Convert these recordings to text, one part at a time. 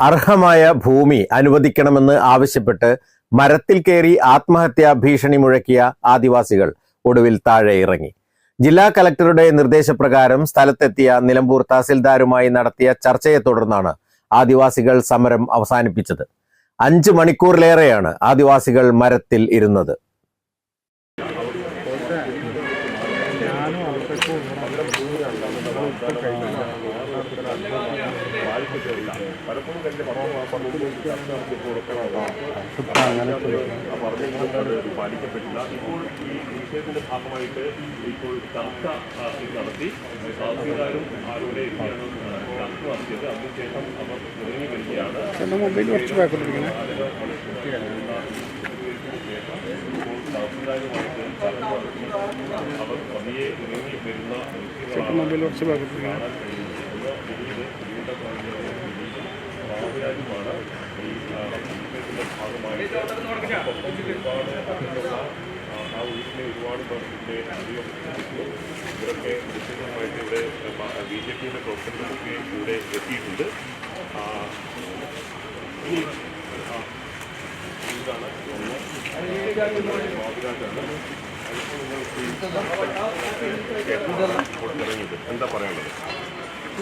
അർഹമായ ഭൂമി അനുവദിക്കണമെന്ന് ആവശ്യപ്പെട്ട് മരത്തിൽ കയറി ആത്മഹത്യാ ഭീഷണി മുഴക്കിയ ആദിവാസികൾ ഒടുവിൽ താഴെ ഇറങ്ങി. ജില്ലാ കലക്ടറുടെ നിർദ്ദേശപ്രകാരം സ്ഥലത്തെത്തിയ നിലമ്പൂർ തഹസിൽദാരുമായി നടത്തിയ ചർച്ചയെ തുടർന്നാണ് ആദിവാസികൾ സമരം അവസാനിപ്പിച്ചത്. അഞ്ച് മണിക്കൂറിലേറെയാണ് ആദിവാസികൾ മരത്തിൽ ഇരുന്നത്. പാലിക്കപ്പെട്ടില്ല ഇപ്പോൾ ഈ വിഷയത്തിന്റെ ഭാഗമായിട്ട് ഇപ്പോൾ ചർച്ച നടത്തി തഹസീൽദാരും ആരുടെ ചർച്ച നടത്തിയത് അതിനുശേഷം അവർ ഇറങ്ങി വരികയാണ് മൊബൈൽ കുറച്ച് തഹസീൽദാരുമായിട്ട് അവർ പതിയെ ഇറങ്ങി വരുന്ന ബാബുരാജുമാണ് ഈ ഭാഗമായിട്ട് ആ, വീട്ടിലെ ഒരുപാട് പേർ ഇവിടെ അറിയപ്പെട്ടിരുന്നു ഇവരൊക്കെ കൃത്യമായിട്ട് ഇവിടെ ബി ജെ പിയുടെ പ്രവർത്തനങ്ങളൊക്കെ ഇവിടെ എത്തിയിട്ടുണ്ട് ഇനി ഇതാണ് ഒന്ന് ബാബുരാജാണ്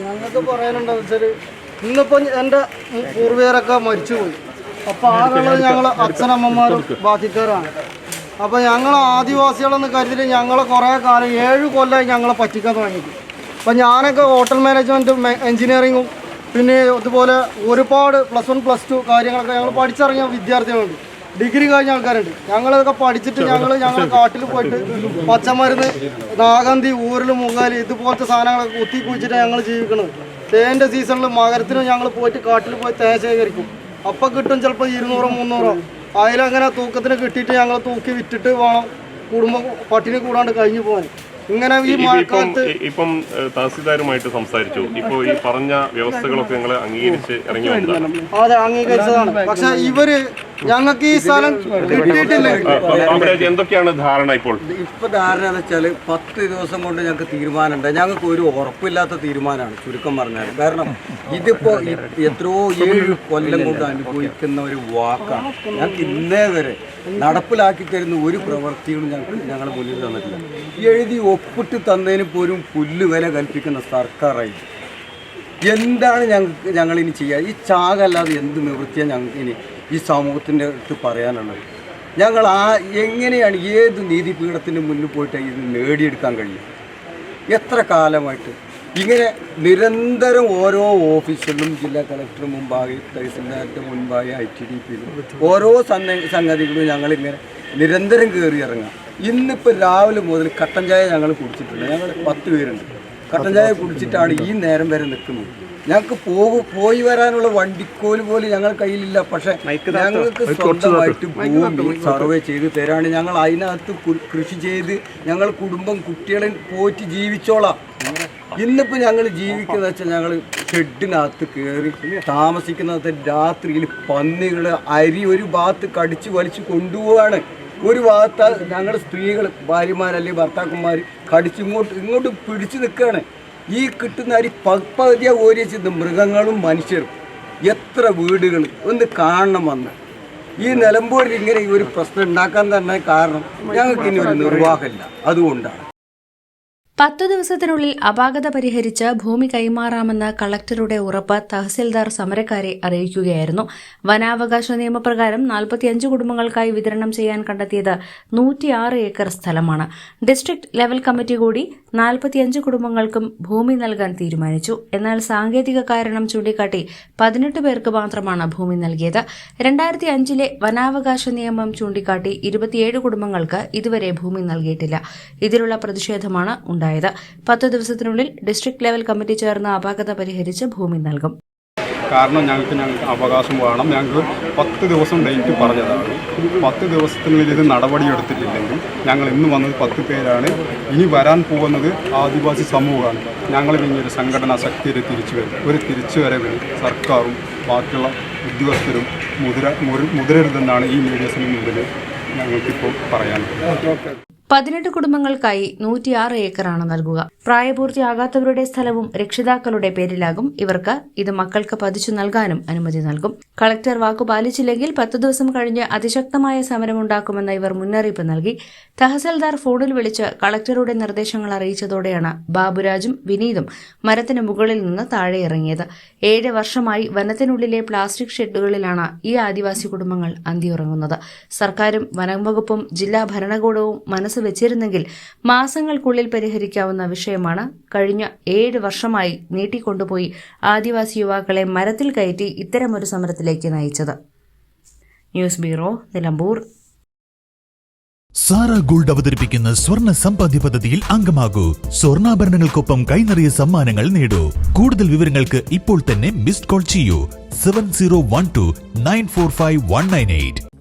ഞങ്ങൾക്ക് പറയാനുണ്ടെന്ന് വെച്ചാൽ ഇന്നിപ്പോ എന്റെ പൂർവികരൊക്കെ മരിച്ചുപോയി. അപ്പോൾ ആകെയുള്ളത് ഞങ്ങൾ അച്ഛനമ്മമാരും ബാക്കിക്കാരാണ്. അപ്പോൾ ഞങ്ങൾ ആദിവാസികളെന്ന് കരുതി ഞങ്ങളെ കുറേ കാലം ഏഴ് കൊല്ലമായി ഞങ്ങളെ പറ്റിക്കാൻ തുടങ്ങിയിട്ട്. അപ്പോൾ ഞാനൊക്കെ ഹോട്ടൽ മാനേജ്മെന്റ് എഞ്ചിനീയറിങ്ങും പിന്നെ അതുപോലെ ഒരുപാട് പ്ലസ് വൺ പ്ലസ് ടു കാര്യങ്ങളൊക്കെ ഞങ്ങൾ പഠിച്ചിറങ്ങിയ വിദ്യാർത്ഥികളുണ്ട്. ഡിഗ്രി കഴിഞ്ഞ ആൾക്കാരുണ്ട്. ഞങ്ങളതൊക്കെ പഠിച്ചിട്ട് ഞങ്ങൾ ഞങ്ങൾ കാട്ടിൽ പോയിട്ട് പച്ചമരുന്ന് നാഗന്തി ഊരൽ മുങ്ങാൽ ഇതുപോലത്തെ സാധനങ്ങളൊക്കെ കുത്തി കുഴിച്ചിട്ട് ഞങ്ങൾ ജീവിക്കുന്നത് തേന്റെ സീസണിൽ മകരത്തിന് ഞങ്ങൾ പോയിട്ട് കാട്ടിൽ പോയി തേ ശേഖരിക്കും. അപ്പം കിട്ടും ചിലപ്പോൾ ഇരുന്നൂറോ മുന്നൂറോ. അതിലങ്ങനെ തൂക്കത്തിന് കിട്ടിയിട്ട് ഞങ്ങൾ തൂക്കി വിറ്റിട്ട് വേണം കുടുംബം പട്ടിണി കൂടാണ്ട് കഴിഞ്ഞു പോകാൻ. ഇങ്ങനെ ഈ ഇപ്പം മഴക്കാലത്ത് ഇപ്പം തഹസിൽദാരുമായിട്ട് സംസാരിച്ചു. ഇപ്പോൾ ഈ പറഞ്ഞ വ്യവസ്ഥകളൊക്കെ നിങ്ങൾ അംഗീകരിച്ച് ഇറങ്ങി അതെ അംഗീകരിച്ചതാണ്. പക്ഷെ ഇവർ ഞങ്ങൾക്ക് ഈ സ്ഥലം കിട്ടിയിട്ടില്ല. എന്തൊക്കെയാണ് ധാരണ ഇപ്പോൾ? ഇപ്പൊ ധാരണ എന്ന് വെച്ചാൽ പത്ത് ദിവസം കൊണ്ട് ഞങ്ങൾക്ക് തീരുമാനമുണ്ട്. ഞങ്ങൾക്ക് ഒരു ഉറപ്പില്ലാത്ത തീരുമാനമാണ് ചുരുക്കം പറഞ്ഞാൽ കാരണം ഇതിപ്പോ എത്രയോ ഏഴ് കൊല്ലം കൊണ്ട് അനുഭവിക്കുന്ന ഒരു വാക്കാണ്. ഞങ്ങൾക്ക് ഇന്നേ വരെ നടപ്പിലാക്കി തരുന്ന ഒരു പ്രവൃത്തിയും ഞങ്ങൾക്ക് ഞങ്ങളുടെ മുന്നിൽ തന്നിട്ടില്ല. എഴുതി ഒപ്പിട്ട് തന്നതിന് പോലും പുല്ല് വില കൽപ്പിക്കുന്ന സർക്കാരായി. എന്താണ് ഞങ്ങൾക്ക് ഞങ്ങളിനി ചെയ്യുക ഈ ചാകല്ലാതെ എന്ത് നിവൃത്തിയാണ് ഞങ്ങൾക്ക് ഇനി ഈ സമൂഹത്തിന്റെ അടുത്ത് പറയാനുള്ളത്. ഞങ്ങൾ ആ എങ്ങനെയാണ് ഏത് നീതിപീഠത്തിന് മുന്നിൽ പോയിട്ട് ഇത് നേടിയെടുക്കാൻ കഴിയും? എത്ര കാലമായിട്ട്? ഇങ്ങനെ നിരന്തരം ഓരോ ഓഫീസിലും ജില്ലാ കളക്ടർ മുമ്പാകെ തഹസിൽദാരുടെ മുൻപാകെ ഐ ടി ഡി പിയിലും ഓരോ സംഗതികളും ഞങ്ങളിങ്ങനെ നിരന്തരം കയറി ഇറങ്ങാം ഇന്നിപ്പോൾ രാവിലെ മുതൽ കട്ടൻ ചായ ഞങ്ങൾ കുടിച്ചിട്ടുണ്ട്. ഞങ്ങൾ പത്ത് പേരുണ്ട്. കട്ടൻ ചായ കുടിച്ചിട്ടാണ് ഈ നേരം വരെ നിൽക്കുന്നത്. ഞങ്ങൾക്ക് പോകും പോയി വരാനുള്ള വണ്ടിക്കോൽ പോലും ഞങ്ങൾ കയ്യിലില്ല. പക്ഷെ ഞങ്ങൾക്ക് സ്വന്തമായിട്ട് ഭൂമി സർവേ ചെയ്ത് തരാണ്. ഞങ്ങൾ അതിനകത്ത് കൃഷി ചെയ്ത് ഞങ്ങൾ കുടുംബം കുട്ടികളെ പോറ്റി ജീവിച്ചോളാം. ഇന്നിപ്പോൾ ഞങ്ങൾ ജീവിക്കുന്നത് വെച്ചാൽ ഞങ്ങൾ ഷെഡിനകത്ത് കയറി താമസിക്കുന്നത് രാത്രിയിൽ പന്നികൾ അരി ഒരു ഭാഗത്ത് കടിച്ചു വലിച്ചു കൊണ്ടുപോവാണ്. ഒരു ഭാഗത്ത് ഞങ്ങളുടെ സ്ത്രീകൾ ഭാര്യമാരല്ലെങ്കിൽ ഭർത്താക്കന്മാർ കടിച്ച് ഇങ്ങോട്ട് ഇങ്ങോട്ട് പിടിച്ചു നിൽക്കുകയാണ്. ഈ കിട്ടുന്ന അരി പകുതിയ ഓരി വെച്ചത് മൃഗങ്ങളും മനുഷ്യരും. എത്ര വീടുകൾ ഒന്ന് കാണണം വന്ന് ഈ നിലമ്പൂരിൽ ഇങ്ങനെ ഒരു പ്രശ്നം ഉണ്ടാക്കാൻ തന്നെ കാരണം ഞങ്ങൾക്ക് ഇനി ഒരു നിർവാഹമില്ല. അതുകൊണ്ടാണ്. പത്തു ദിവസത്തിനുള്ളിൽ അപാകത പരിഹരിച്ച് ഭൂമി കൈമാറാമെന്ന കളക്ടറുടെ ഉറപ്പ് തഹസിൽദാർ സമരക്കാരെ അറിയിക്കുകയായിരുന്നു. വനാവകാശ നിയമപ്രകാരം നാൽപ്പത്തിയഞ്ച് കുടുംബങ്ങൾക്കായി വിതരണം ചെയ്യാൻ കണ്ടെത്തിയത് നൂറ്റിയാറ് ഏക്കർ സ്ഥലമാണ്. ഡിസ്ട്രിക്ട് ലെവൽ കമ്മിറ്റി കൂടി നാൽപ്പത്തിയഞ്ച് കുടുംബങ്ങൾക്കും ഭൂമി നൽകാൻ തീരുമാനിച്ചു. എന്നാൽ സാങ്കേതിക കാരണം ചൂണ്ടിക്കാട്ടി പതിനെട്ട് പേർക്ക് മാത്രമാണ് ഭൂമി നൽകിയത്. രണ്ടായിരത്തി അഞ്ചിലെ വനാവകാശ നിയമം ചൂണ്ടിക്കാട്ടി ഇരുപത്തിയേഴ് കുടുംബങ്ങൾക്ക് ഇതുവരെ ഭൂമി നൽകിയിട്ടില്ല. ഇതിലുള്ള പ്രതിഷേധമാണ് ഉണ്ടായത്. പത്ത് ദിവസത്തിനുള്ളിൽ ഡിസ്ട്രിക്ട് ലെവൽ കമ്മിറ്റി ചേർന്ന് അപാകത പരിഹരിച്ച് ഭൂമി നൽകും. കാരണം ഞങ്ങൾക്ക് ഞങ്ങൾക്ക് അവകാശം വേണം. ഞങ്ങൾക്ക് പത്ത് ദിവസം ഡേറ്റ് പറഞ്ഞതാണ്. പത്ത് ദിവസത്തിനുള്ളിൽ ഇത് നടപടിയെടുത്തിട്ടില്ലെങ്കിൽ ഞങ്ങൾ ഇന്ന് വന്നത് പത്ത് പേരാണ്. ഇനി വരാൻ പോകുന്നത് ആദിവാസി സമൂഹമാണ്. ഞങ്ങൾ ഒരു സംഘടനാ ശക്തിയിൽ തിരിച്ചു വരും. ഒരു തിരിച്ചുവരവിൽ സർക്കാരും ബാക്കിയുള്ള ഉദ്യോഗസ്ഥരും മുതിര മുതിരരുതെന്നാണ് ഈ മീഡിയസിന് മുമ്പിൽ ഞങ്ങൾക്കിപ്പോൾ പറയാനുള്ളത്. പതിനെട്ട് കുടുംബങ്ങൾക്കായി നൂറ്റിയാറ് ഏക്കറാണ് നൽകുക. പ്രായപൂർത്തിയാകാത്തവരുടെ സ്ഥലവും രക്ഷിതാക്കളുടെ പേരിലാകും ഇവർക്ക് ഇത് മക്കൾക്ക് പതിച്ചു നൽകാനും അനുമതി നൽകും. കളക്ടർ വാക്കു പാലിച്ചില്ലെങ്കിൽ പത്ത് ദിവസം കഴിഞ്ഞ് അതിശക്തമായ സമരമുണ്ടാക്കുമെന്ന് ഇവർ മുന്നറിയിപ്പ് നൽകി. തഹസിൽദാർ ഫോണിൽ വിളിച്ച് കളക്ടറുടെ നിർദ്ദേശങ്ങൾ അറിയിച്ചതോടെയാണ് ബാബുരാജും വിനീതും മരത്തിന് മുകളിൽ നിന്ന് താഴെ ഇറങ്ങിയത്. ഏഴ് വർഷമായി വനത്തിനുള്ളിലെ പ്ലാസ്റ്റിക് ഷെഡുകളിലാണ് ഈ ആദിവാസി കുടുംബങ്ങൾ അന്തിയുറങ്ങുന്നത്. സർക്കാരും വനം വകുപ്പും ജില്ലാ ഭരണകൂടവും മനസ്സ് വെച്ചിരുന്നെങ്കിൽ മാസങ്ങൾക്കുള്ളിൽ പരിഹരിക്കാവുന്ന വിഷയമാണ് കഴിഞ്ഞ ഏഴ് വർഷമായി നീട്ടിക്കൊണ്ടുപോയി ആദിവാസി യുവാക്കളെ മരത്തിൽ കയറ്റി ഇത്തരമൊരു സമരത്തിലേക്ക് നയിച്ചത്. News bureau Nilambur. Sara gold അവതരിപ്പിക്കുന്ന സ്വർണ സമ്പാദ്യ പദ്ധതിയിൽ അംഗമാകൂ. സ്വർണാഭരണങ്ങൾക്കൊപ്പം കൈനിറിയ സമ്മാനങ്ങൾ നേടൂ. കൂടുതൽ വിവരങ്ങൾക്ക് ഇപ്പോൾ തന്നെ മിസ്ഡ് കോൾ ചെയ്യൂ. Seven zero one two nine four five one nine eight.